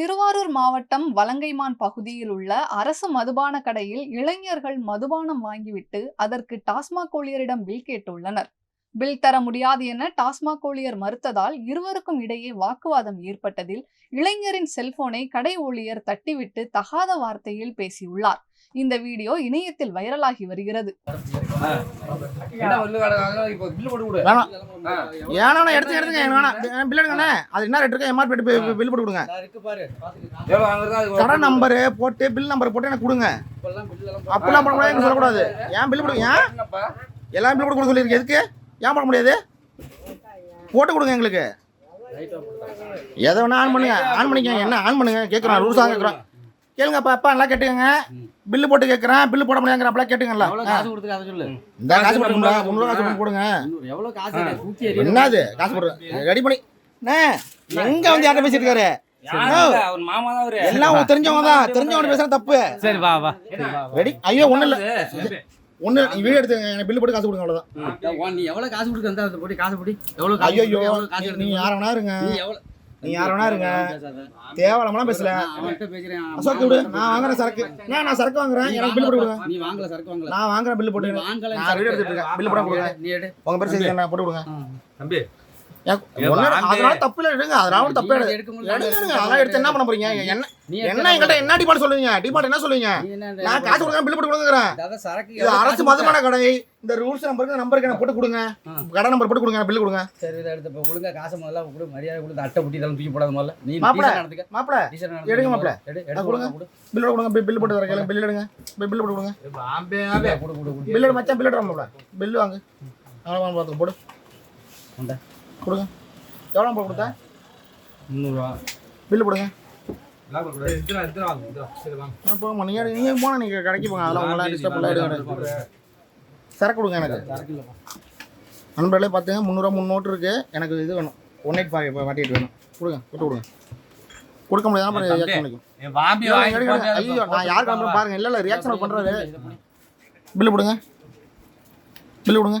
திருவாரூர் மாவட்டம் வலங்கைமான் பகுதியில் உள்ள அரசு மதுபான கடையில் இளைஞர்கள் மதுபானம் வாங்கிவிட்டு அதற்கு டாஸ்மாக் ஊழியரிடம் பில் கேட்டுள்ளனர். பில் தர முடியாது என டாஸ்மாக் ஊழியர் மறுத்ததால் இருவருக்கும் இடையே வாக்குவாதம் ஏற்பட்டதில் இளைஞரின் செல்போனை கடை ஊழியர் தட்டிவிட்டு தகாத வார்த்தையில் பேசியுள்ளார். இந்த வீடியோ இணையத்தில் வைரலாகி வருகிறது. ஏன்னா எடுத்து எடுத்துங்க பில் எடுங்கண்ணே. அது என்ன ரேட் இருக்கு? எம்ஆர்பி பில் போட்டு கொடுங்க. கடை நம்பரு போட்டு பில் நம்பர் போட்டு எனக்கு கொடுங்க. அப்படிலாம் பண்ண முடியாது சொல்லக்கூடாது. ஏன் பில் போடுங்க ஏன்? எல்லாம் பில் போட்டு கொடுக்க சொல்லியிருக்கு. எதுக்கு? ஏன் பண்ண முடியாது? போட்டு கொடுங்க எங்களுக்கு. எதை வேணா ஆன் பண்ணுங்க ஆன் பண்ணிக்கங்க. என்ன ஆன் பண்ணுங்க? கேட்குறேன் ரூல்ஸாக கேட்குறேன் கேளுங்கப்பா அப்பா நல்லா கேட்டுக்கங்க பில்லு போட்டு கேட்குறேன் பில்லு போட முடியாங்கிற அப்பெல்லாம் கேட்டுங்களா எவ்வளவு காசு கொடுத்துருக்கு அதை சொல்லு. இந்த காசு முந்நூறு காசு போட்டு போடுங்க. எவ்வளவு காசு. என்னது? காசு போடுறது ரெடி பண்ணி. அண்ணே, எங்க வந்து யார்ட்ட பேசிட்டு இருக்காரு எல்லாம் தெரிஞ்சவங்க தான். தெரிஞ்சவங்க பேசுற தப்பு. சரி வா வா. ரெடி. ஐயோ ஒண்ணு இல்ல. ஒண்ணு நீ வீடியோ எடுத்துங்க எனக்கு பில்லு போட்டு காசு கொடுங்க அவ்வளவுதான். நீ எவ்வளவு காசு கொடுக்க அந்த போட்டு காசு போடி எவ்வளவு காசு ஐயோ காசு நீ எடுத்துக்க? யார வேணா இருங்க. நீ எவ்வளவு நீ யார வேணா இருங்க. பேசாத. தேவலாமலாம் பேசல. நான் அவன்கிட்ட பேசுறேன். அசோக் விடு. நான் வாங்குறேன் சரக்கு. நான் நான் சரக்கு வாங்குறேன். எனக்கு பில் போட்டு கொடுங்க. நீ வாங்கல சரக்கு வாங்கல. நான் வாங்குறேன் பில் போட்டு நீ கொடுங்க. வாங்கல நான் வீடியோ எடுத்துட்டு இருக்கேன். பில் போட கொடுங்க. நீ எடு. உங்க பேர் சரி நான் போட்டு கொடுங்க. தம்பி. அதனால தப்பு இல்லை எடுங்க. அதனால தப்பு எடுங்க. அதெல்லாம் எடுத்து என்ன பண்ண போறீங்க? என்ன என்ன எங்கள்கிட்ட என்ன டிபார்ட் சொல்லுவீங்க? டிபார்ட் என்ன சொல்லுவீங்க? நான் காசு கொடுங்க பில் போட்டு கொடுக்குறேன் இது அரசு மதுமான கடை. இந்த ரூல்ஸ் நம்பருக்கு நம்பருக்கு எனக்கு போட்டு கொடுங்க. கடை நம்பர் போட்டு கொடுங்க பில் கொடுங்க. சரி இதை எடுத்து இப்போ காசை முதல்ல கொடு மரியாதை கொடுத்து அட்டை புட்டி இதெல்லாம் தூக்கி போடாத முதல்ல. நீ மாப்பிள. மாப்பிள எடுங்க மாப்பிள. கொடுங்க. கொடுங்க கொடு. பில் கொடுங்க பில் போட்டு வரேன் பில் எடுங்க. பில் போட்டு கொடுங்க. பில் மச்சான் பில் எடுங்க பில் வாங்க. அவ்வளோ பார்த்து போடு. கொடுங்க. எவ்வளோ போட்டு கொடுத்தேன் முந்நூறுவா. பில் போடுங்க இத்தனை இத்தனை வாங்க? இத்தனை. சரி வாங்க. நான் போங்க நீங்கள் நீங்கள் போனால் நீங்கள் கடைக்கு போங்க. அதெல்லாம் உங்களாம் டிஸ்டர்ப் எடுங்க சரக்கு கொடுங்க எனக்கு. நண்பர்களே பார்த்துங்க முந்நூறுவா முந்நூறு இருக்கு. எனக்கு இது வேணும். One eight five forty eight வேணும். கொடுங்க போட்டு கொடுங்க. கொடுக்க முடியாது அப்புறம் ரியாக்ஷன் பண்ணிக்கும். ஐயோ நான் யார் காமிக்கிறேன் பாருங்க. இல்லை இல்லை ரியாக்ஷன் பண்ணுறாரு பில்லு கொடுங்க. பில்லு கொடுங்க.